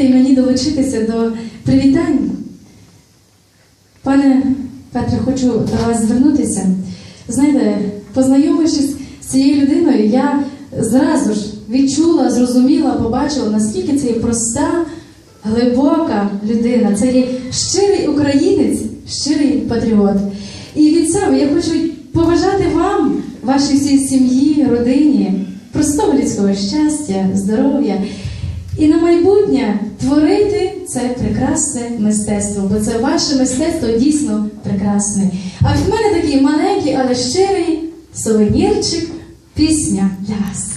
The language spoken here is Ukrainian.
І мені долучитися до привітань. Пане Петре, хочу до вас звернутися. Знаєте, познайомившись з цією людиною, я зразу ж відчула, зрозуміла, побачила, наскільки це є проста, глибока людина. Це є щирий українець, щирий патріот. І від себе я хочу побажати вам, вашій всій сім'ї, родині, простого людського щастя, здоров'я. І на майбутнє творити це прекрасне мистецтво, бо це ваше мистецтво дійсно прекрасне. А в мене такий маленький, але щирий сувенірчик, пісня для вас.